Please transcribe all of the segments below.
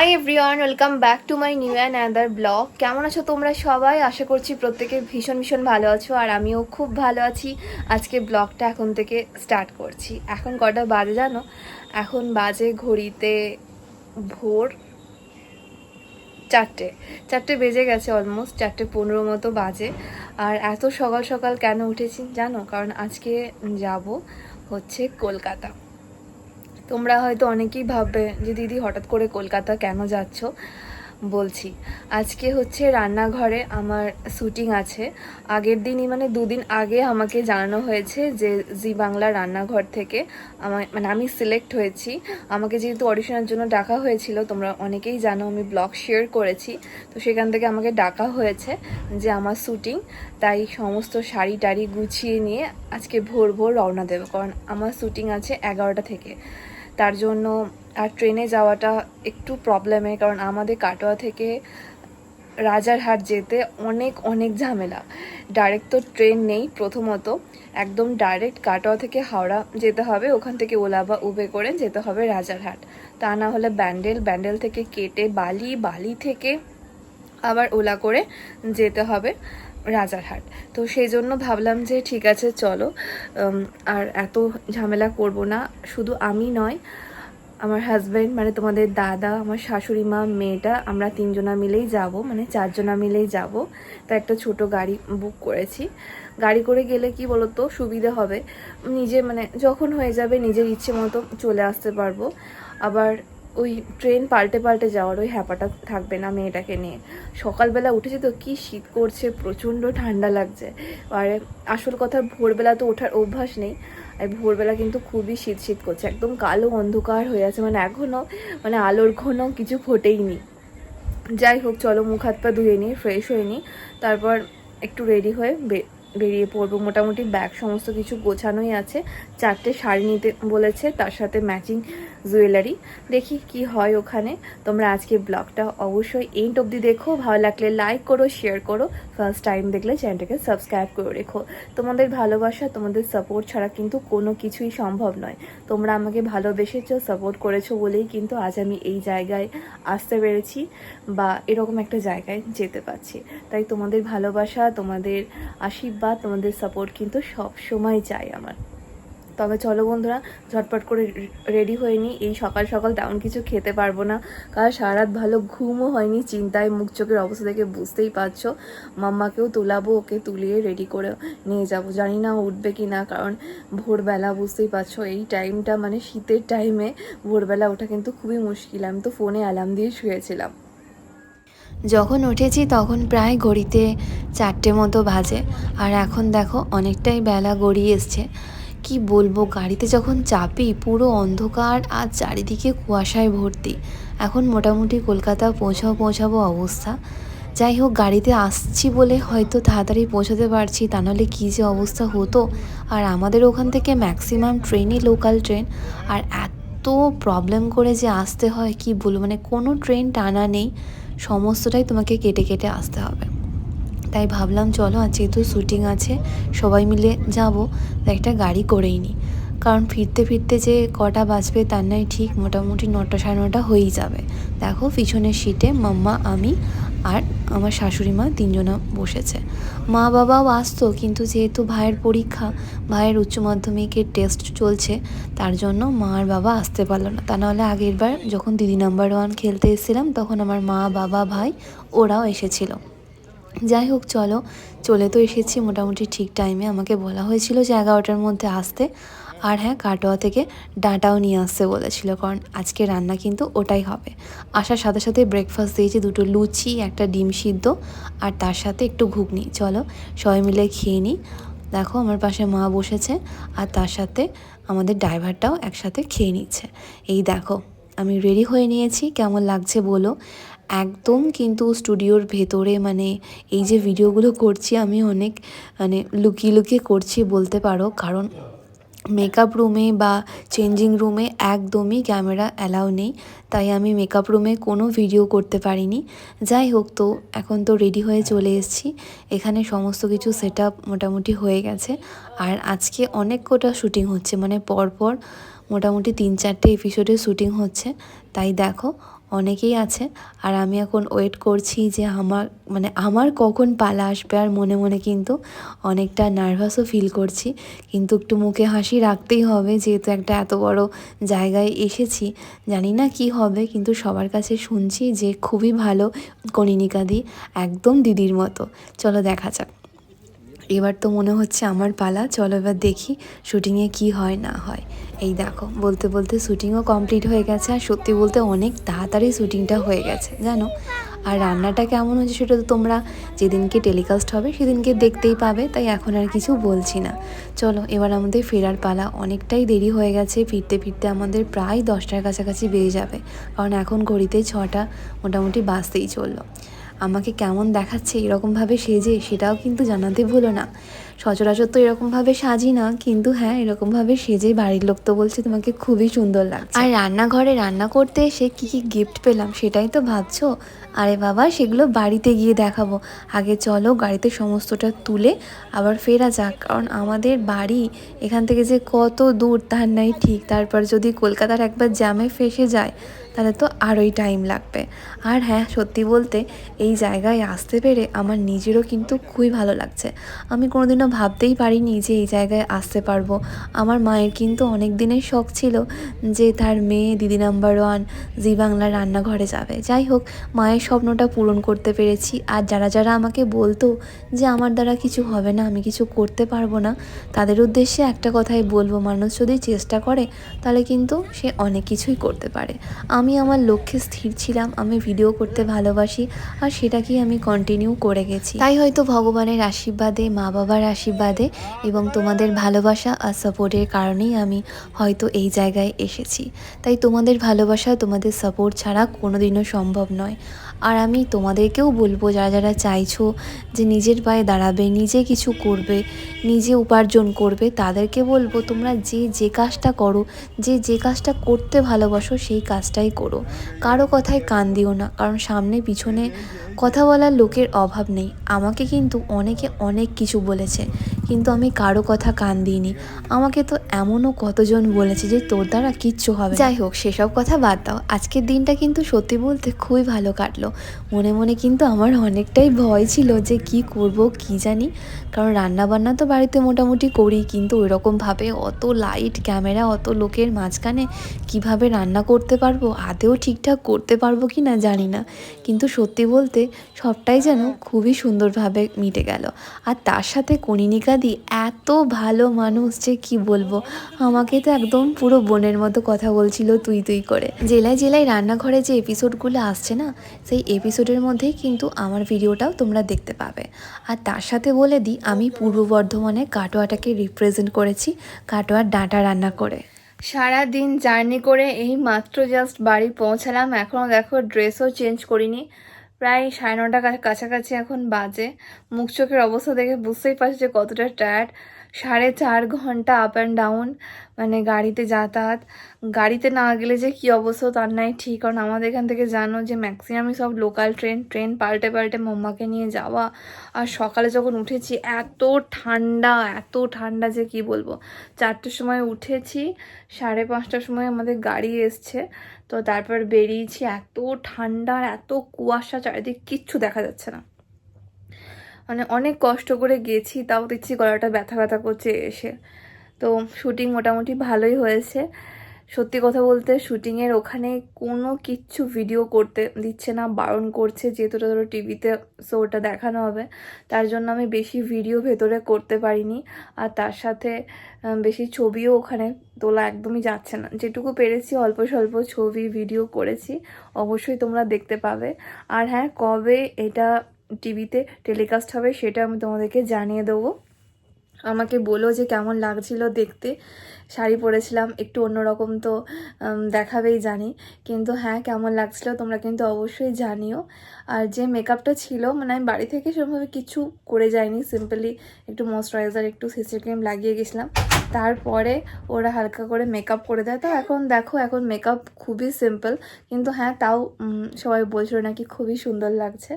Hi everyone welcome back to my new and another blog কেমন আছো তোমরা সবাই? আশা করছি প্রত্যেকে ভীষণ ভীষণ ভালো আছো আর আমিও খুব ভালো আছি। আজকে ব্লগটা এখন থেকে স্টার্ট করছি। এখন কটা বাজে জানো? এখন বাজে ঘড়িতে ভোর চারটে। চারটে বেজে গেছে অলমোস্ট চারটে পনেরো মতো বাজে। আর এত সকাল সকাল কেন উঠেছি জানো? কারণ আজকে যাব হচ্ছে কলকাতা। তোমরা হয়তো অনেকেই ভাববে যে দিদি হঠাৎ করে কলকাতা কেন যাচ্ছ? বলছি, আজকে হচ্ছে রান্নাঘরে আমার শুটিং আছে। আগের দিনই মানে দুদিন আগে আমাকে জানানো হয়েছে যে জি বাংলা রান্নাঘর থেকে আমার মানে আমি সিলেক্ট হয়েছি। আমাকে যেহেতু অডিশনের জন্য ডাকা হয়েছিল, তোমরা অনেকেই জানো আমি ব্লগ শেয়ার করেছি। তো সেখান থেকে আমাকে ডাকা হয়েছে যে আমার শুটিং, তাই সমস্ত শাড়ি টাড়ি গুছিয়ে নিয়ে আজকে ভোর ভোর রওনা দেবো। কারণ আমার শুটিং আছে এগারোটা থেকে। তার জন্য আর ট্রেনে যাওয়াটা একটু প্রবলেমে কারণ আমাদের কাটোয়া থেকে রাজারহাট যেতে অনেক অনেক ঝামেলা। ডাইরেক্ট তো ট্রেন নেই প্রথমত। একদম ডাইরেক্ট কাটোয়া থেকে হাওড়া যেতে হবে, ওখান থেকে ওলা বা উবে করে যেতে হবে রাজারহাট। তা না হলে ব্যান্ডেল ব্যান্ডেল থেকে কেটে বালি বালি থেকে আবার ওলা করে যেতে হবে। রাজারহাট। তো সেই জন্য ভাবলাম যে ঠিক আছে, চলো। আর এত ঝামেলা করব না। শুধু আমি নয়, আমার হাজব্যান্ড মানে তোমাদের দাদা, আমার শাশুড়ি মা, মেয়েটা, আমরা তিনজনা মিলেই যাব মানে চারজনা মিলেই যাব। তা একটা ছোট গাড়ি বুক করেছি। গাড়ি করে গেলে কি বলতো, সুবিধা হবে। নিজে মানে যখন হয়ে যাবে, নিজের ইচ্ছে মতো চলে আসতে পারব। আবার ওই ট্রেন পাল্টে পাল্টে যাওয়ার ওই হ্যাপাটা থাকবে না মেয়েটাকে নিয়ে। সকালবেলা উঠেছি তো, কি শীত করছে, প্রচণ্ড ঠান্ডা লাগছে। আর আসল কথা, ভোরবেলা তো ওঠার অভ্যাস নেই। আর ভোরবেলা কিন্তু খুবই শীত শীত করছে। একদম কালো অন্ধকার হয়ে আছে। মানে এখনও মানে আলোর ঘন কিছু ফোটেইনি যাই হোক, চলো মুখ হাত পা ধুয়ে নিই ফ্রেশ হয়ে নিই। তারপর একটু রেডি হয়ে বেরিয়ে পড়ব। মোটামুটি ব্যাগ সমস্ত কিছু গোছানোই আছে। চারটে শাড়ি নিতে বলেছে, তার সাথে ম্যাচিং জুয়েলারি। দেখি কি হয় ওখানে। তোমরা আজকে ব্লগটা অবশ্যই এন্ড অবধি দেখো। ভালো লাগলে লাইক করো শেয়ার করো। ফার্স্ট টাইম দেখলে চ্যানেলটাকে সাবস্ক্রাইব করে রেখো। তোমাদের ভালোবাসা, তোমাদের সাপোর্ট ছাড়া কিন্তু কোনো কিছুই সম্ভব নয়। তোমরা আমাকে ভালোবেসেছো সাপোর্ট করেছ বলেই কিন্তু আজ আমি এই জায়গায় আসতে পেরেছি বা এরকম একটা জায়গায় যেতে পারছি। তাই তোমাদের ভালোবাসা, তোমাদের আশীর্বাদ, তোমাদের সাপোর্ট কিন্তু সব সময় চাই আমার। তবে চলো বন্ধুরা, ঝটপট করে রেডি হয়ে নিই। এই সকাল সকাল তেমন কিছু খেতে পারব না। কারণ সারা রাত ভালো ঘুমও হয়নি, চিন্তায় মুখ চোখের অবস্থা দেখে বুঝতেই পারছ। মাম্মাকেও তোলাবো, ওকে তুলিয়ে রেডি করে নিয়ে যাব। জানি না উঠবে কি না, কারণ ভোরবেলা বুঝতেই পারছ, এই টাইমটা মানে শীতের টাইমে ভোরবেলা ওঠা কিন্তু খুবই মুশকিল। আমি তো ফোনে অ্যালার্ম দিয়ে শুয়েছিলাম। যখন উঠেছি তখন প্রায় ঘড়িতে চারটে মতো বাজে। আর এখন দেখো, অনেকটাই বেলা গড়িয়ে এসছে। কি বলব, গাড়িতে যখন চাপি পুরো অন্ধকার আর চারিদিকে কুয়াশায় ভর্তি। এখন মোটামুটি কলকাতা পৌঁছাবো পৌঁছাবো অবস্থা। যাই হোক, গাড়িতে আসছি বলে হয়তো তাড়াতাড়ি পৌঁছাতে পারছি, তা নাহলে কী যে অবস্থা হতো। আর আমাদের ওখান থেকে ম্যাক্সিমাম ট্রেনই লোকাল ট্রেন আর এত প্রবলেম করে যে আসতে হয়, কি বলব মানে কোনো ট্রেন টানা নেই। সমস্তটাই তোমাকে কেটে কেটে আসতে হবে। তাই ভাবলাম, চলো আজ যেহেতু শ্যুটিং আছে, সবাই মিলে যাব। একটা গাড়ি করেই নিই কারণ ফিরতে ফিরতে যে কটা বাজবে তার নয় ঠিক মোটামুটি নটা সাড়ে নটা হয়েই যাবে। দেখো, পিছনের সিটে মাম্মা, আমি আর আমার শাশুড়ি মা তিনজনা বসেছে। মা বাবাও আসতো, কিন্তু যেহেতু ভাইয়ের পরীক্ষা, ভাইয়ের উচ্চ মাধ্যমিকের টেস্ট চলছে, তার জন্য মা আর বাবা আসতে পারল না। তা নাহলে আগের বার যখন দিদি নাম্বার ওয়ান খেলতে এসেছিলাম, তখন আমার মা, বাবা, ভাই, ওরাও এসেছিল। যাই হোক, চলো। চলে তো এসেছি মোটামুটি ঠিক টাইমে আমাকে বলা হয়েছিল যে এগারোটার মধ্যে আসতে। আর হ্যাঁ কাটোয়া থেকে ডাঁটাও নিয়ে আসতে বলেছিল, কারণ আজকে রান্না কিন্তু ওটাই হবে। আসার সাথে সাথে ব্রেকফাস্ট দিয়েছি দুটো লুচি, একটা ডিম সিদ্ধ, আর তার সাথে একটু ঘুগনি। চলো, সবাই মিলে খেয়ে নিই। দেখো, আমার পাশে মা বসেছে, আর তার সাথে আমাদের ড্রাইভারটাও একসাথে খেয়ে নিচ্ছে। এই দেখো, আমি রেডি হয়ে নিয়েছি। কেমন লাগছে বলো? একদম কিন্তু স্টুডিওর ভেতরে মানে এই যে ভিডিওগুলো করছি আমি অনেক মানে লুকিয়ে লুকিয়ে করছি বলতে পারো। কারণ মেকআপ রুমে বা চেঞ্জিং রুমে একদমই ক্যামেরা অ্যালাউ নেই। তাই আমি মেকআপ রুমে কোনো ভিডিও করতে পারিনি। যাই হোক তো, এখন তো রেডি হয়ে চলে এসেছি। এখানে সমস্ত কিছু সেট মোটামুটি হয়ে গেছে। আর আজকে অনেক কটা শ্যুটিং হচ্ছে। মানে পরপর মোটামুটি তিন চারটে এপিসোডে শ্যুটিং হচ্ছে। তাই দেখো অনেকেই আছে। আর আমি এখন ওয়েট করছি যে আমার মানে আমার কখন পালা আসবে আর মনে মনে কিন্তু অনেকটা নার্ভাসও ফিল করছি। কিন্তু একটু মুখে হাসি রাখতেই হবে যেহেতু একটা এত বড় জায়গায় এসেছি। জানি না কি হবে, কিন্তু সবার কাছে শুনছি যে খুবই ভালো কনিনিকা দি, একদম দিদির মতো। চলো দেখা যাক। এবার তো মনে হচ্ছে আমার পালা। চলো এবার দেখি শুটিংয়ে কি হয়, না হয়। এই দেখো, বলতে বলতে শুটিংও কমপ্লিট হয়ে গেছে আর সত্যি বলতে অনেক তাড়াতাড়ি শুটিংটা হয়ে গেছে, জানো? আর রান্নাটা কেমন হয়েছে সেটা তো তোমরা যেদিনকে টেলিকাস্ট হবে সেদিনকে দেখতেই পাবে, তাই এখন আর কিছু বলছি না। চলো, এবার আমাদের ফেরার পালা। অনেকটাই দেরি হয়ে গেছে, ফিরতে ফিরতে আমাদের প্রায় দশটার কাছাকাছি বেজে যাবে। কারণ এখন ঘড়িতে ছটা, মোটামুটি বাজতেই চলল। আমাকে কেমন দেখাচ্ছে এরকমভাবে সেজে সেটাও কিন্তু জানাতে ভুলো না। সচরাচর তো এরকমভাবে সাজি না, কিন্তু হ্যাঁ এরকমভাবে সেজে বাড়ির লোক তো বলছে তোমাকে খুবই সুন্দর লাগছে। আর রান্নাঘরে রান্না করতে এসে কী কী গিফট পেলাম সেটাই তো ভাবছ? আরে বাবা, সেগুলো বাড়িতে গিয়ে দেখাবো। আগে চলো গাড়িতে সমস্তটা তুলে আবার ফেরা যাক। কারণ আমাদের বাড়ি এখান থেকে যে কত দূর, তার নাই ঠিক। তারপর যদি কলকাতার একবার জ্যামে ফেসে যায়, তাহলে তো আরোই টাইম লাগবে। আর হ্যাঁ সত্যি বলতে এই জায়গায় আসতে পেরে আমার নিজেরও কিন্তু খুবই ভালো লাগছে। আমি কোনোদিনও ভাবতেই পারিনি যে এই জায়গায় আসতে পারব। আমার মায়ের কিন্তু অনেক দিনের শখ ছিল যে তার মেয়ে দিদি নাম্বার ওয়ান, জি বাংলার রান্নাঘরে যাবে। যাই হোক, মায়ের স্বপ্নটা পূরণ করতে পেরেছি। আর যারা যারা আমাকে বলতো যে আমার দ্বারা কিছু হবে না, আমি কিছু করতে পারব না, তাদের উদ্দেশ্যে একটা কথাই বলব, মানুষ যদি চেষ্টা করে, তাহলে কিন্তু সে অনেক কিছুই করতে পারে। আমি আমার লক্ষ্যে স্থির ছিলাম, আমি ভিডিও করতে ভালোবাসি, আর সেটাকেই আমি কন্টিনিউ করে গেছি। তাই হয়তো ভগবানের আশীর্বাদে মা বাবার আশীর্বাদে এবং তোমাদের ভালোবাসা আর সাপোর্টের কারণেই আমি হয়তো এই জায়গায় এসেছি। তাই তোমাদের ভালোবাসা, তোমাদের সাপোর্ট ছাড়া কোনোদিনও সম্ভব নয়। আর আমি তোমাদেরকেও বলব, যারা যারা চাইছো যে নিজের পায়ে দাঁড়াবে, নিজে কিছু করবে, নিজে উপার্জন করবে, তাদেরকে বলব তোমরা যে যে কাজটা করো, যে যে কাজটা করতে ভালোবাসো সেই কাজটাই করো। কারও কথায় কান দিও না, কারণ সামনে পিছনে কথা বলার লোকের অভাব নেই। আমাকে কিন্তু অনেকে অনেক কিছু বলেছে, কিন্তু আমি কারও কথা কান দিইনি। আমাকে তো এমনও কতজন বলেছে যে তোর দ্বারা কিচ্ছু হবে যাই হোক, সেসব কথা বাদ দাও। আজকের দিনটা কিন্তু সত্যি বলতে খুবই ভালো কাটলো। মনে মনে কিন্তু আমার অনেকটাই ভয় ছিল যে কি করব, কি জানি। কারণ রান্না বান্না তো বাড়িতে মোটামুটি করি, কিন্তু ওইরকমভাবে অত লাইট ক্যামেরা অত লোকের মাঝখানে কীভাবে রান্না করতে পারব, আদেও ঠিকঠাক করতে পারব কি না জানি না। কিন্তু সত্যি বলতে সবটাই যেন খুবই সুন্দরভাবে মিটে গেল। আর তার সাথে কনিনিকা দি এত ভালো মানুষ যে কি বলব, আমাকে তো একদম পুরো বোনের মতো কথা বলছিল তুই তুই করে। জেলায় জেলায় রান্নাঘরে যে এপিসোডগুলো আসছে না, সেই এপিসোডের মধ্যেই কিন্তু আমার ভিডিওটাও তোমরা দেখতে পাবে। আর তার সাথে বলে দিই, আমি পূর্ব বর্ধমানে কাটোয়াটাকে রিপ্রেজেন্ট করেছি, কাটোয়ার ডাঁটা রান্না করে। সারা দিন জার্নি করে এই মাত্র জাস্ট বাড়ি পৌঁছালাম। এখনও দেখো ড্রেসও চেঞ্জ করিনি। প্রায় সাড়ে নটা কাছাকাছি এখন বাজে। মুখ চোখের অবস্থা দেখে বুঝতেই পারছি যে কতটা টায়ার্ড সাড়ে চার ঘণ্টা আপ অ্যান্ড ডাউন মানে গাড়িতে যাতায়াত। গাড়িতে না গেলে যে কী অবস্থা, তার নাই ঠিক। কারণ আমাদের এখান থেকে জানো যে ম্যাক্সিমামই সব লোকাল ট্রেন ট্রেন পাল্টে পাল্টে মাম্মাকে নিয়ে যাওয়া। আর সকালে যখন উঠেছি, এত ঠান্ডা এত ঠান্ডা যে কি বলব। চারটের সময় উঠেছি, সাড়ে পাঁচটার সময় আমাদের গাড়ি এসছে। তো তারপর বেরিয়েছি, এত ঠান্ডা আর এত কুয়াশা, চারিদিক কিচ্ছু দেখা যাচ্ছে না। মানে অনেক কষ্ট করে গেছি, তাও দেখছি গলাটা ব্যথা ব্যথা করছে এসে। তো শুটিং মোটামুটি ভালোই হয়েছে। সত্যি কথা বলতে শুটিংয়ের ওখানে কোনো কিচ্ছু ভিডিও করতে দিচ্ছে না, বারণ করছে, যেহেতু ধরো টিভিতে সো ওটা দেখানো হবে। তার জন্য আমি বেশি ভিডিও ভেতরে করতে পারিনি। আর তার সাথে বেশি ছবিও ওখানে তোলা একদমই যাচ্ছে না। যেটুকু পেরেছি অল্প স্বল্প ছবি ভিডিও করেছি। অবশ্যই তোমরা দেখতে পাবে। আর হ্যাঁ কবে এটা টিভিতে টেলিকাস্ট হবে, সেটা আমি তোমাদেরকে জানিয়ে দেবো। আমাকে বলো যে কেমন লাগছিল দেখতে। শাড়ি পরেছিলাম, একটু অন্যরকম তো দেখাবেই জানি। কিন্তু হ্যাঁ কেমন লাগছিল তোমরা কিন্তু অবশ্যই জানিও। আর যে মেকআপটা ছিল মানে আমি বাড়ি থেকে সেরকমভাবে কিছু করে যাইনি, সিম্পলি একটু ময়শ্চারাইজার, একটু সিসি ক্রিম লাগিয়ে গেছিলাম। তারপরে ওরা হালকা করে মেকআপ করে দেয়। তো এখন দেখো, এখন মেকআপ খুবই সিম্পল কিন্তু হ্যাঁ তাও সবাই বলছিল নাকি খুবই সুন্দর লাগছে।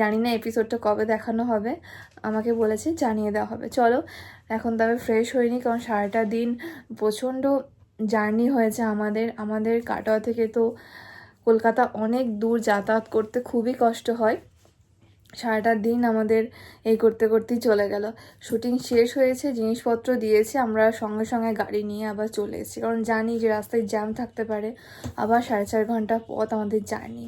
জানি না এপিসোডটা কবে দেখানো হবে, আমাকে বলেছে, জানিয়ে দেওয়া হবে। চলো, এখন তবে ফ্রেশ হয়নি কারণ সারাটা দিন প্রচণ্ড জার্নি হয়েছে আমাদের। আমাদের কাটোয়া থেকে তো কলকাতা অনেক দূর যাতায়াত করতে খুবই কষ্ট হয়। সারাটা দিন আমাদের এই করতে করতেই চলে গেল। শুটিং শেষ হয়েছে, জিনিসপত্র দিয়েছে, আমরা সঙ্গে সঙ্গে গাড়ি নিয়ে আবার চলে এসেছি। কারণ জানি যে রাস্তায় জ্যাম থাকতে পারে, আবার সাড়ে চার ঘণ্টা পথ আমাদের জার্নি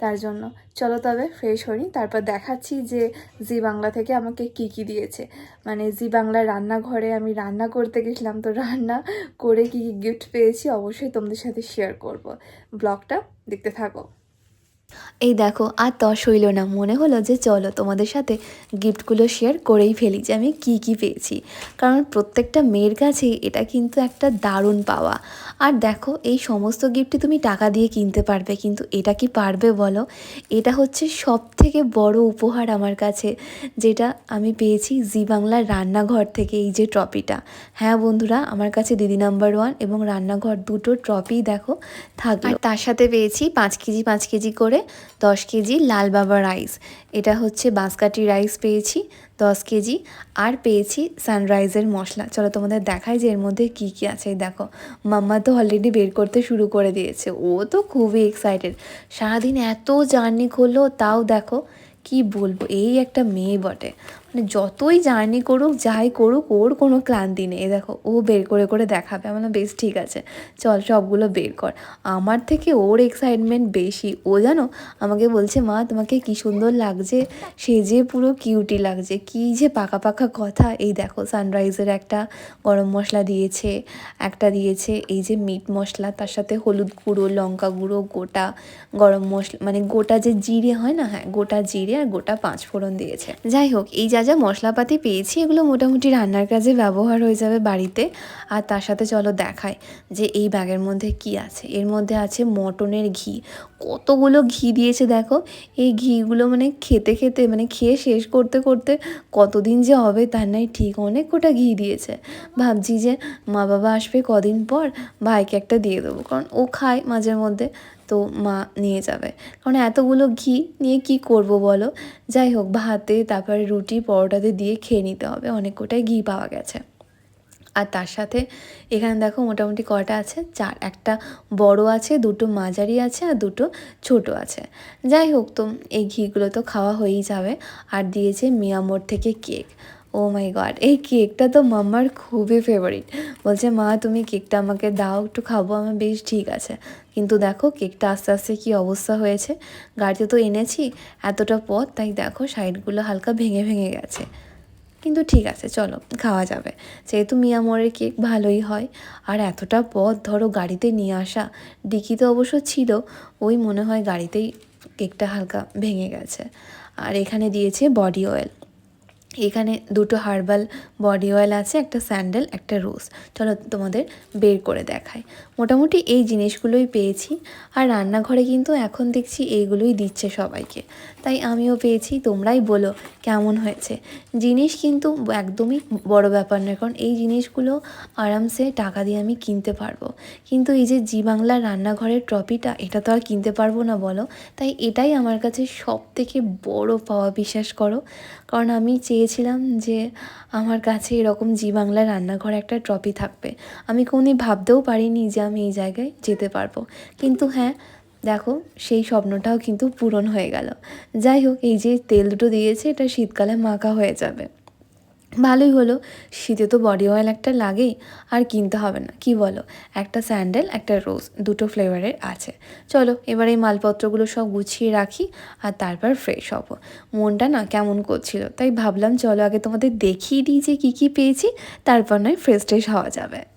তার জন্য। চলো তবে ফ্রেশ হই, তারপর দেখাচ্ছি যে জি বাংলা থেকে আমাকে কি কি দিয়েছে। মানে জি বাংলার রান্নাঘরে আমি রান্না করতে গেছিলাম, তো রান্না করে কি কি গিফট পেয়েছি অবশ্যই তোমাদের সাথে শেয়ার করব। ব্লগটা দেখতে থাকো। এই দেখো, আর তস হইল না। মনে হলো যে চলো তোমাদের সাথে গিফটগুলো শেয়ার করেই ফেলি যে আমি কি কি পেয়েছি। কারণ প্রত্যেকটা মেয়ের কাছে এটা কিন্তু একটা দারুণ পাওয়া। আর দেখো, এই সমস্ত গিফটই তুমি টাকা দিয়ে কিনতে পারবে, কিন্তু এটা কি পারবে বলো? এটা হচ্ছে সব থেকে বড় উপহার আমার কাছে, যেটা আমি পেয়েছি জি বাংলার রান্নাঘর থেকে এই যে ট্রফিটা। হ্যাঁ বন্ধুরা, আমার কাছে দিদি নাম্বার ওয়ান এবং রান্নাঘর দুটো ট্রফি দেখো থাকবে তার সাথে পেয়েছি পাঁচ কেজি পাঁচ কেজি করে দশ কেজি লাল বাবা রাইস। এটা হচ্ছে বাঁশকাঠি রাইস পেয়েছি, দশ কেজি। আর পেয়েছি সানরাইজের মশলা। চলো তোমাদের দেখাই যে এর মধ্যে কি কি আছে। দেখো, মাম্মা তো অলরেডি বের করতে শুরু করে দিয়েছে। ও তো খুবই এক্সাইটেড সারাদিন এত জার্নি করল, তাও দেখো কি বলব, এই একটা মেয়ে বটে। মানে যতই জার্নি করুক, যাই করুক, ওর কোনো ক্লান্তি নেই। দেখো, ও বের করে করে দেখাবে। আমার বেশ, ঠিক আছে। চল, সবগুলো বের কর। আমার থেকে ওর এক্সাইটমেন্ট বেশি। ও জানো, আমাকে বলছে, মা, তোমাকে কি সুন্দর লাগছে? সে যে পুরো কিউটি লাগছে। কি যে পাকা পাকা কথা। এই দেখো সানরাইজের একটা গরম মশলা দিয়েছে, একটা দিয়েছে। এই যে মিট মশলা, তার সাথে হলুদ গুঁড়ো, লঙ্কা গুঁড়ো, গোটা গরম মশলা মানে গোটা যে জিরে হয় না হ্যাঁ গোটা জিরে আর গোটা পাঁচ ফোড়ন দিয়েছে। যাই হোক, এই যা যা মশলাপাতি পেয়েছি, এগুলো মোটামুটি রান্নার কাজে ব্যবহার হয়ে যাবে বাড়িতে। আর তার সাথে চলো দেখায় যে এই ব্যাগের মধ্যে কি আছে। এর মধ্যে আছে মটনের ঘি। কতগুলো ঘি দিয়েছে দেখো। এই ঘিগুলো মানে খেতে খেতে মানে খেয়ে শেষ করতে করতে কতদিন যে হবে তার নাই, ঠিক অনেক কোটা ঘি দিয়েছে। ভাবছি যে মা বাবা আসবে কদিন পর, ভাইকে একটা দিয়ে দেবো। কারণ ও খায় মাঝে মধ্যে তো মা নিয়ে যাবে। কারণ এতগুলো ঘি নিয়ে কি করব বলো? যাই হোক, ভাতে, তারপরে রুটি, পরোটাতে দিয়ে খেয়ে নিতে হবে। অনেক কোটাই ঘি পাওয়া গেছে। আর তার সাথে এখানে দেখো মোটামুটি কটা আছে? চার। একটা বড় আছে, দুটো মাঝারি আছে আর দুটো ছোট আছে। যাই হোক, তো এই ঘিগুলো তো খাওয়া হয়েই যাবে। আর দিয়েছে মিয়ামোর থেকে কেক। ও মাই গড, এই কেকটা তো মাম্মার খুবই ফেভারিট বলছে, মা, তুমি কেকটা আমাকে দাও, একটু খাব, আমার বেশ ঠিক আছে। কিন্তু দেখো কেকটা আস্তে আস্তে কী অবস্থা হয়েছে। গাড়িতে তো এনেছি, এতটা পথ, তাই দেখো সাইডগুলো হালকা ভেঙে ভেঙে গেছে। কিন্তু ঠিক আছে, চলো, খাওয়া যাবে। যেহেতু মিয়ামরের কেক ভালোই হয়, আর এতটা পথ ধরো গাড়িতে নিয়ে আসা, ডিকি তো অবশ্য ছিল, ওই মনে হয় গাড়িতেই কেকটা হালকা ভেঙে গেছে। আর এখানে দিয়েছে বডি অয়েল। এখানে দুটো হার্বাল বডি অয়েল আছে, একটা স্যান্ডেল, একটা রোজ। চলো তোমাদের বের করে দেখাই। মোটামুটি এই জিনিসগুলোই পেয়েছি। আর রান্নাঘরে কিন্তু এখন দেখছি এইগুলোই দিচ্ছে সবাইকে। তাই আমিও পেয়েছি, তোমরাই বলো কেমন হয়েছে। জিনিস কিন্তু একদমই বড় ব্যাপার নয়, কারণ এই জিনিসগুলো আরামসে টাকা দিয়ে আমি কিনতে পারব। কিন্তু এই যে জি বাংলার রান্নাঘরের ট্রফিটা, এটা তো আর কিনতে পারব না বলো। তাই এটাই আমার কাছে সব থেকে বড় পাওয়া, বিশ্বাস করো। কারণ আমি চেয়েছিলাম যে আমার কাছে এরকম জি বাংলার রান্নাঘরে একটা ট্রফি থাকবে। আমি কোনোদিন ভাবতেও পারিনি যে আমি এই জায়গায় যেতে পারব। কিন্তু হ্যাঁ দেখো, সেই স্বপ্নটাও কিন্তু পূরণ হয়ে গেল। যাই হোক, এই যে তেল দুটো দিয়েছে, এটা শীতকালে মাখা হয়ে যাবে। ভালোই হলো, শীতে তো বডি অয়েল একটা লাগেই, আর কিনতে হবে না। কি বলো? একটা স্যান্ডেল একটা রোজ দুটো ফ্লেভারের আছে। চলো, এবার এই মালপত্রগুলো সব গুছিয়ে রাখি, আর তারপর ফ্রেশ হব। মনটা না কেমন করছিল, তাই ভাবলাম চলো আগে তোমাদের দেখিয়ে দিই যে কী কী পেয়েছি, তারপর নয় ফ্রেশ ট্রেশ হওয়া যাবে।